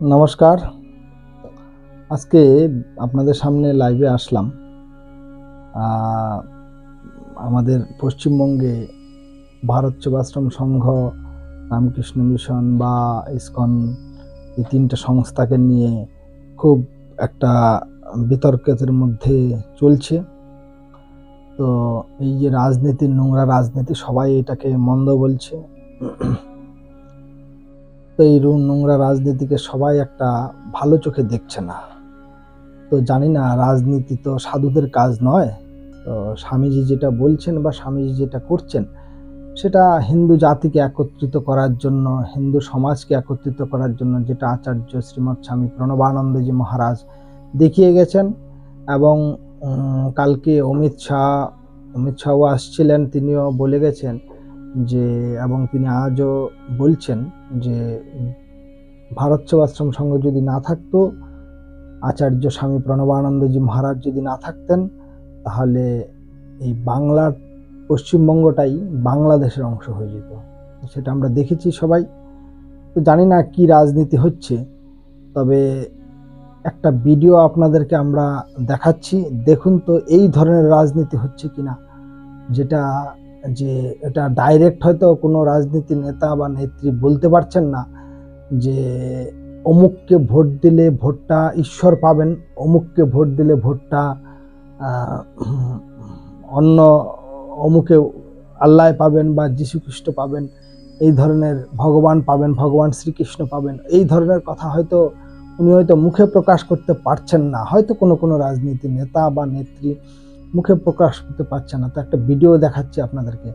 নমস্কার। আজকে আপনাদের সামনে লাইভে আসলাম। আমাদের পশ্চিমবঙ্গে ভারত সেবাশ্রম সংঘ, রামকৃষ্ণ মিশন বা ইসকন এই তিনটে সংস্থাকে নিয়ে খুব একটা বিতর্কের মধ্যে চলছে। তো এই যে রাজনীতির নোংরা রাজনীতি, সবাই এটাকে মন্দ বলছে। তো এই রু- নোংরা রাজনীতিকে সবাই একটা ভালো চোখে দেখছে না। তো জানি না, রাজনীতি তো সাধুদের কাজ নয়। তো স্বামীজি যেটা বলছেন বা স্বামীজি যেটা করছেন, সেটা হিন্দু জাতিকে একত্রিত করার জন্য, হিন্দু সমাজকে একত্রিত করার জন্য যেটা আচার্য শ্রীমৎ স্বামী প্রণবানন্দজি মহারাজ দেখিয়ে গেছেন এবং কালকে অমিত শাহ, অমিত শাহও আসছিলেন, তিনিও বলে গেছেন যে, এবং তিনি আজও বলছেন যে, ভারত সেবাশ্রম সংঘ যদি না থাকতো, আচার্য স্বামী প্রণবানন্দজি মহারাজ যদি না থাকতেন, তাহলে এই বাংলার পশ্চিমবঙ্গটাই বাংলাদেশের অংশ হয়ে যেত। সেটা আমরা দেখেছি সবাই। তো জানি না কি রাজনীতি হচ্ছে, তবে একটা ভিডিও আপনাদেরকে আমরা দেখাচ্ছি। দেখুন তো এই ধরনের রাজনীতি হচ্ছে কিনা, যেটা যে এটা ডাইরেক্ট হয়তো কোনো রাজনীতি নেতা বা নেত্রী বলতে পারছেন না যে অমুককে ভোট দিলে ভোটটা ঈশ্বর পাবেন, অমুককে ভোট দিলে ভোটটা অন্য অমুকে আল্লাহ পাবেন বা যীশু খ্রিস্ট পাবেন, এই ধরনের ভগবান পাবেন, ভগবান শ্রীকৃষ্ণ পাবেন, এই ধরনের কথা হয়তো উনি হয়তো মুখে প্রকাশ করতে পারছেন না। হয়তো কোনো কোনো রাজনীতি নেতা বা নেত্রী মুখে প্রকাশ করতে পারছে না। তো একটা ভিডিও দেখাচ্ছি আপনাদেরকে।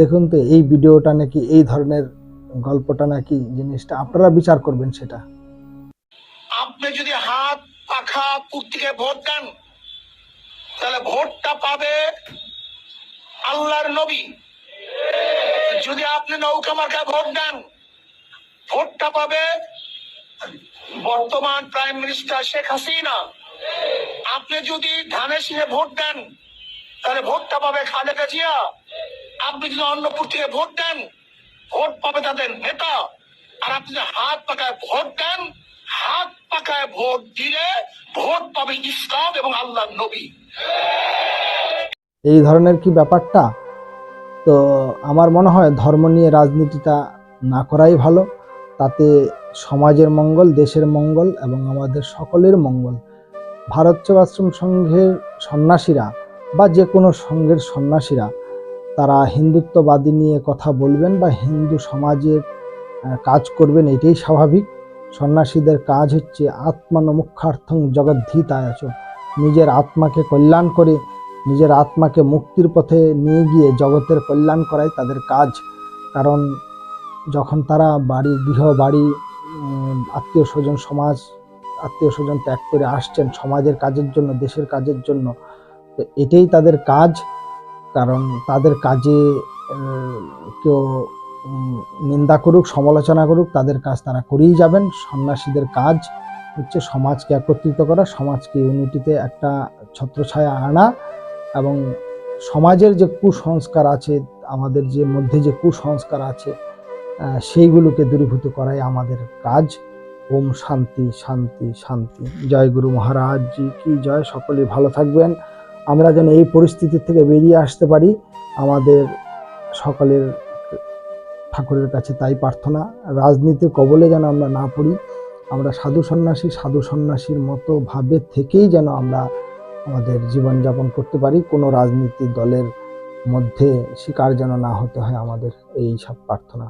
দেখুন তো, এই ভিডিওটা নাকি এই ধরনের গল্পটা নাকি জিনিসটা আপনারা বিচার করবেন সেটা। আপনি যদি হাত, পাখা, কুর্তিকে ভোট দেন, তাহলে ভোটটা পাবে আল্লাহর নবী। যদি আপনি নৌকা মার্কায় ভোট দেন, ভোটটা পাবে বর্তমান প্রাইম মিনিস্টার শেখ হাসিনা। আপনি যদি ধানের সিংহে ভোট দেন, তাহলে ভোটটা পাবে খালেদা জিয়া। আপনি যদি অন্নপুর থেকে ভোট দেন, ভোট পাবে তাদের নেতা। আর আপনি যদি হাত পাকায় ভোট দেন, হাত পাকায় ভোট দিলে ভোট পাবে ইসলাম এবং আল্লাহ নবী। এই ধরনের কি ব্যাপারটা? তো আমার মনে হয় ধর্ম নিয়ে রাজনীতিটা না করাই ভালো। তাতে সমাজের মঙ্গল, দেশের মঙ্গল এবং আমাদের সকলের মঙ্গল। ভারত আশ্রম সংঘের সন্ন্যাসীরা বা যে কোনো সংঘের সন্ন্যাসীরা, তারা হিন্দুত্ববাদী নিয়ে কথা বলবেন বা হিন্দু সমাজের কাজ করবেন, এটাই স্বাভাবিক। সন্ন্যাসীদের কাজ হচ্ছে আত্মানমুখার্থং জগদ্ধিতায়। আছো নিজের আত্মাকে কল্যাণ করে, নিজের আত্মাকে মুক্তির পথে নিয়ে গিয়ে জগতের কল্যাণ করাই তাদের কাজ। কারণ যখন তারা বাড়ি গৃহ বাড়ি আত্মীয় স্বজন, সমাজ আত্মীয় স্বজন ত্যাগ করে আসছেন সমাজের কাজের জন্য, দেশের কাজের জন্য। তো এটাই তাদের কাজ। কারণ তাদের কাজে কেউ নিন্দা করুক, সমালোচনা করুক, তাদের কাজ তারা করেই যাবেন। সন্ন্যাসীদের কাজ হচ্ছে সমাজকে একত্রিত করা, সমাজকে ইউনিটিতে একটা ছত্রছায়া আনা এবং সমাজের যে কুসংস্কার আছে, আমাদের যে মধ্যে যে কুসংস্কার আছে সেইগুলোকে দূরীভূত করাই আমাদের কাজ। ওম শান্তি শান্তি শান্তি। জয় গুরু মহারাজ জি, কি জয়, সকলে ভালো থাকবেন। আমরা যেন এই পরিস্থিতি থেকে বেরিয়ে আসতে পারি, আমাদের সকলের ঠাকুরের কাছে তাই প্রার্থনা। রাজনীতির কবলে যেন আমরা না পড়ি, আমরা সাধু সন্ন্যাসী, সাধু সন্ন্যাসীর মতো ভাবে থেকেই যেন আমরা আমাদের জীবনযাপন করতে পারি। কোনো রাজনীতি দলের মধ্যে শিকার যেন না হতে হয় আমাদের, এই সব প্রার্থনা।